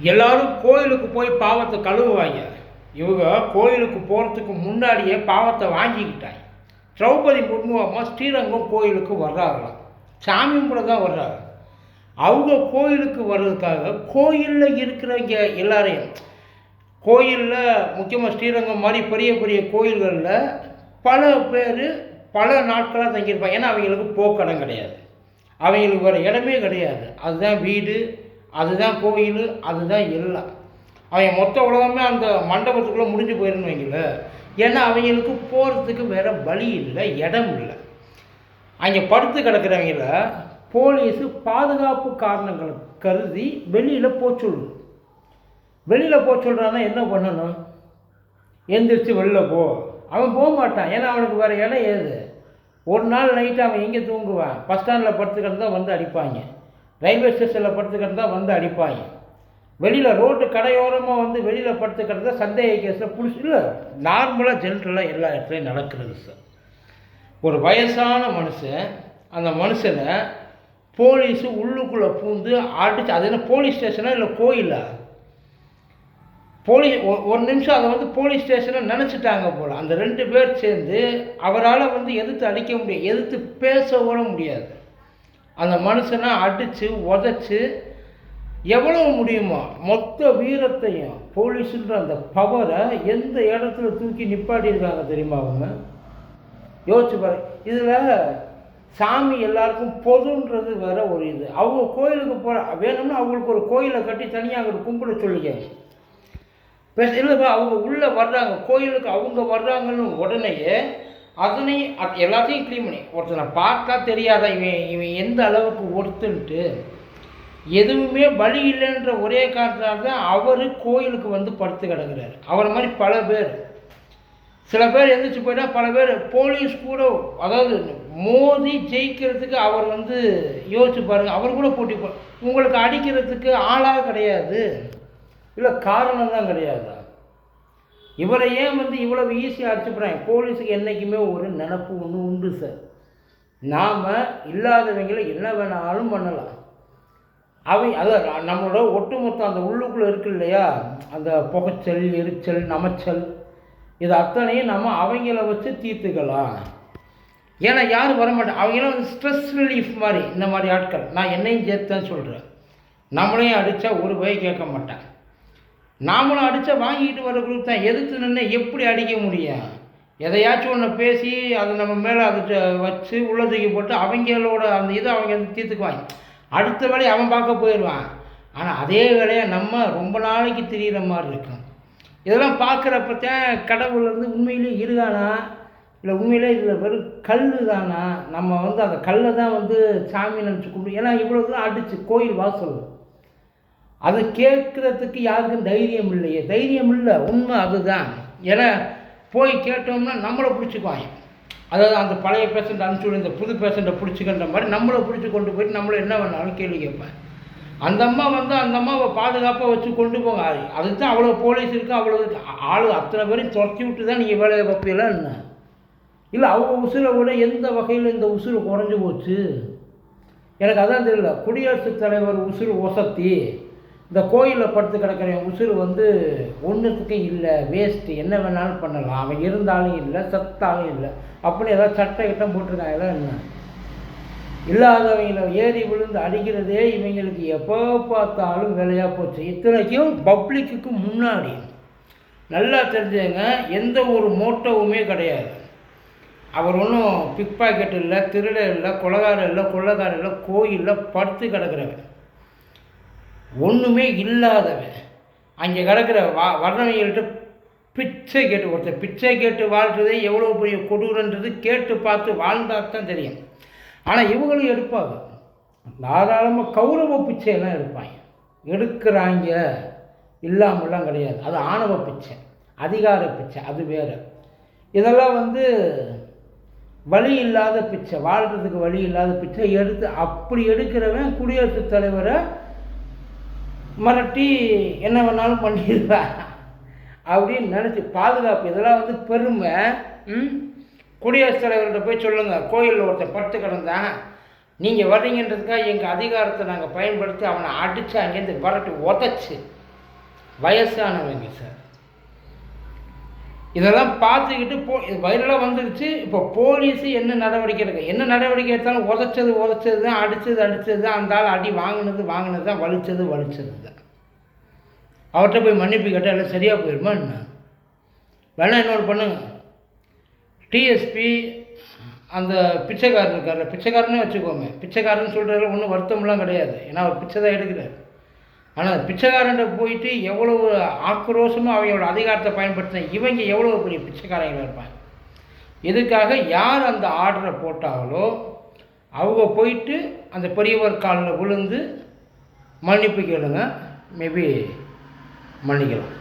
எல்லாரும் கோயிலுக்கு போய் பாவத்தை கழுவுவாங்க. இவங்க கோயிலுக்கு போகிறதுக்கு முன்னாடியே பாவத்தை வாங்கிக்கிட்டாங்க. திரௌபதி முர்மு அம்மா ஸ்ரீரங்கம் கோயிலுக்கு வர்றாங்களாம் சாமி கும்பிட தான் வர்றாங்க. அவங்க கோயிலுக்கு வர்றதுக்காக கோயிலில் இருக்கிறவங்க எல்லாரையும் கோயிலில் முக்கியமாக ஸ்ரீரங்கம் மாதிரி பெரிய பெரிய கோயில்களில் பல பேர் பல நாட்களாக தங்கியிருப்பாங்க. ஏன்னா அவங்களுக்கு போக்கடம் கிடையாது. அவங்களுக்கு வேறு இடமே கிடையாது. அதுதான் வீடு அதுதான் கோயில் அதுதான் எல்லாம் அவங்க மொத்த உலகமே அந்த மண்டபத்துக்குள்ளே முடிஞ்சு போயிருன்னு வைங்கள. ஏன்னா அவங்களுக்கு போகிறதுக்கு வேறு வழி இல்லை இடம் இல்லை. அங்கே படுத்து கிடக்கிறவங்கள போலீஸு பாதுகாப்பு காரணங்களை கருதி வெளியில் போக வெளியில் போக சொல்கிறான்னா என்ன பண்ணணும்? எந்திரிச்சு வெளில போ. அவன் போக மாட்டான். ஏன்னா அவனுக்கு வேறு இடம் ஏது ஒரு நாள் நைட்டு அவன் எங்கே தூங்குவான்? பஸ் ஸ்டாண்டில் படுத்து தான் வந்து அடிப்பாங்க. ரயில்வே ஸ்டேஷனில் படுத்துக்கிறது தான் வந்து அடிப்பாங்க வெளியில் ரோட்டு கடையோரமாக வந்து வெளியில் படுத்துக்கிறது தான் சந்தேக கேஸில் புடிச்சு இல்லை நார்மலாக ஜென்ரலாக எல்லா இடத்துலையும் நடக்கிறது சார். ஒரு வயசான மனுஷன் அந்த மனுஷனை போலீஸு உள்ளுக்குள்ளே பூந்து அடிச்சு அது என்ன போலீஸ் ஸ்டேஷனா இல்லை கோயிலா? போலீஸ் ஒரு நிமிஷம் அதை வந்து போலீஸ் ஸ்டேஷனை நினச்சிட்டாங்க போல். அந்த ரெண்டு பேர் சேர்ந்து அவரால் வந்து எதிர்த்து அடிக்க முடியாது எதிர்த்து பேச கூட முடியாது. அந்த மனுஷனை அடித்து உதச்சி எவ்வளோ முடியுமோ மொத்த வீரத்தையும் போலீஸுன்ற அந்த பவரை எந்த இடத்துல தூக்கி நிப்பாட்டியிருக்காங்க தெரியுமா அவங்க? யோசிச்சு பாரு. இதில் சாமி எல்லாருக்கும் பொதுன்றது வேற ஒரு இது. அவங்க கோயிலுக்கு போகிற வேணும்னா அவங்களுக்கு ஒரு கோயிலை கட்டி தனியாக அங்கே கும்பிட சொல்லிக்க இல்லை அவங்க உள்ளே வர்றாங்க. கோயிலுக்கு அவங்க வர்றாங்கன்னு உடனேயே அதனை அது எல்லாத்தையும் க்ளீன் பண்ணி ஒருத்தனை பார்த்தா தெரியாதா இவன் இவன் எந்த அளவுக்கு ஒருத்துன்ட்டு எதுவுமே வழி இல்லைன்ற ஒரே காரணத்தால் தான் அவர் கோயிலுக்கு வந்து படுத்து கிடக்குறாரு. அவரை மாதிரி பல பேர். சில பேர் எழுந்திரிச்சு போயிட்டால் பல பேர் போலீஸ் கூட அதாவது மோதி ஜெயிக்கிறதுக்கு அவர் வந்து யோசிச்சு பாருங்க அவர் கூட போட்டி போ உங்களுக்கு அடிக்கிறதுக்கு ஆளாக கிடையாது. இல்லை காரணம் தான் கிடையாது? இவரை ஏன் வந்து இவ்வளவு ஈஸியாக அடிச்சுப்படுறாங்க போலீஸுக்கு என்றைக்குமே ஒரு நினப்பு ஒன்று உண்டு சார் நாம் இல்லாதவங்களை என்ன வேணாலும் பண்ணலாம். அவை அதான் நம்மளோட ஒட்டுமொத்த அந்த உள்ளுக்குள்ளே இருக்கு இல்லையா? அந்த புகைச்சல் எரிச்சல் நமைச்சல் இது அத்தனையும் நம்ம அவங்கள வச்சு தீர்த்துக்கலாம். ஏன்னா யாரும் வரமாட்டேன் அவங்களாம் வந்து ஸ்ட்ரெஸ் ரிலீஃப் மாதிரி இந்த மாதிரி ஆட்கள். நான் என்னையும் சேர்த்தேன்னு சொல்கிறேன் நம்மளையும் அடித்தா ஒரு பய கேட்க மாட்டேன். நாமளும் அடித்தா வாங்கிட்டு வர குரூப் தான். எதிர்த்து நின்று எப்படி அடிக்க முடியும்? எதையாச்சும் ஒன்று பேசி அதை நம்ம மேலே அதை வச்சு உள்ள தூக்கி போட்டு அவங்களோட அந்த இதை அவங்க வந்து தீர்த்துக்குவாங்க. அடுத்த வேலையை அவன் பார்க்க போயிடுவான். ஆனால் அதே வேலையை நம்ம ரொம்ப நாளைக்கு தெரிகிற மாதிரி இருக்கும். இதெல்லாம் பார்க்குறப்பத்தான் கடவுள் வந்து உண்மையிலே இருக்கானா? இல்லை உண்மையிலே இதில் வெறும் கல் தானா? நம்ம வந்து அந்த கல்லை தான் வந்து சாமி நினச்சி கும்பிடு ஏன்னா இவ்வளோ தான் அடிச்சு கோயில் வாசல். அதை கேட்குறதுக்கு யாருக்கும் தைரியம் இல்லையே. தைரியம் இல்லை. உண்மை அதுதான். ஏன்னா போய் கேட்டோம்னா நம்மளை பிடிச்சிக்குவாங்க. அதாவது அந்த பழைய பேஷண்ட் அனுப்பிச்சு இந்த புது பேஷண்ட்டை பிடிச்சிக்கின்ற மாதிரி நம்மளை பிடிச்சி கொண்டு போயிட்டு நம்மளை என்ன வேணாலும் கேள்வி கேட்பேன் அந்த அம்மா வந்து அந்த அம்மாவை பாதுகாப்பாக வச்சு கொண்டு போங்க அதுக்கு தான் அவ்வளோ போலீஸ் இருக்குது அவ்வளோ ஆள் அத்தனை பேரும் துரத்தி விட்டு தான் நீங்கள் வேலையை பார்ப்பீங்களா என்ன? இல்லை அவங்க உசுரை விட எந்த வகையில் இந்த உசுறு குறைஞ்சி போச்சு? எனக்கு அதான் தெரியல. குடியரசுத் தலைவர் உசுறு ஒசத்தி இந்த கோயிலில் படுத்து கிடக்கிற உசுறு வந்து ஒன்றுத்துக்கு இல்லை வேஸ்ட்டு என்ன வேணாலும் பண்ணலாம். அவன் இருந்தாலும் இல்லை சத்தாலும் இல்லை. அப்படி ஏதாவது சட்டை கிட்டம் போட்டிருக்காங்களா என்ன? இல்லாதவங்கள ஏறி விழுந்து அடிக்கிறதே இவங்களுக்கு எப்போ பார்த்தாலும் வேலையாக போச்சு. இத்தனைக்கும் பப்ளிக்குக்கு முன்னாடி. நல்லா தெரிஞ்சவங்க எந்த ஒரு மோட்டவுமே கிடையாது. அவர் ஒன்றும் பிக் பாக்கெட் இல்லை திருட இல்லை கொலகாரம் இல்லை கொள்ளக்காரம் இல்லை கோயிலில் படுத்து கிடக்கிறவன் ஒன்றுமே இல்லாதவன். அங்கே கிடக்கிற வா வர்ணவங்கள்ட்ட பிச்சை கேட்டு ஒருத்தர் பிச்சை கேட்டு வாழ்கிறதே எவ்வளோ பெரிய கொடூரன்றது கேட்டு பார்த்து வாழ்ந்தால் தான் தெரியும். ஆனால் இவங்களும் எடுப்பாங்க. தாராளமாக கௌரவ பிச்சையெல்லாம் எடுப்பாங்க. எடுக்கிறாங்க. இல்லாமலாம் கிடையாது. அது ஆணவ பிச்சை அதிகார பிச்சை அது வேறு. இதெல்லாம் வந்து வழி இல்லாத பிச்சை வாழ்கிறதுக்கு வழி இல்லாத பிச்சை எடுத்து அப்படி எடுக்கிறவன் குடியரசுத் தலைவரை மிரட்டி என்ன வேணாலும் பண்ணிடுவேன் அப்படின்னு நினச்சி பாதுகாப்பு இதெல்லாம் வந்து பெருமை. ம்? குடியரசுத் தலைவர்கிட்ட போய் சொல்லுங்கள் கோயிலில் ஒருத்தன் படுத்து கிடந்தான். நீங்கள் வர்றீங்கன்றதுக்காக எங்கள் அதிகாரத்தை நாங்கள் பயன்படுத்தி அவனை அடித்து அங்கேருந்து விரட்டி உதச்சி. வயசானவங்க சார். இதெல்லாம் பார்த்துக்கிட்டு போ வைரலாக வந்துடுச்சு இப்போ போலீஸு என்ன நடவடிக்கை எடுக்க என்ன நடவடிக்கை எடுத்தாலும் உதச்சது உதச்சது தான் அடித்தது அடித்தது தான். அந்த ஆள் அடி வாங்கினது வாங்கினது தான் வலிச்சது வலிச்சது தான். அவர்கிட்ட போய் மன்னிப்பு கேட்டால் எல்லாம் சரியாக போயிடுமா என்ன? வேணால் இன்னொரு பண்ணுங்க. டிஎஸ்பி அந்த பிச்சைக்காரன் இருக்கார்ல பிச்சைக்காரனே வச்சுக்கோங்க. பிச்சைக்காரன் சொல்கிறதுல ஒன்றும் வருத்தம்லாம் கிடையாது. ஏன்னா அவர் பிச்சை தான் எடுக்கிறார். ஆனால் பிச்சைக்காரன்ட்ட போயிட்டு எவ்வளவு ஆக்ரோஷமாக அவங்களோட அதிகாரத்தை பயன்படுத்தின இவங்க எவ்வளோ பெரிய பிச்சைக்காரங்களாக இருப்பாங்க? எதுக்காக யார் அந்த ஆர்டரை போட்டாங்களோ அவங்க போயிட்டு அந்த பெரியவர் காலில் விழுந்து மன்னிப்பு கேளுங்க. மேபி மன்னிக்கலாம்.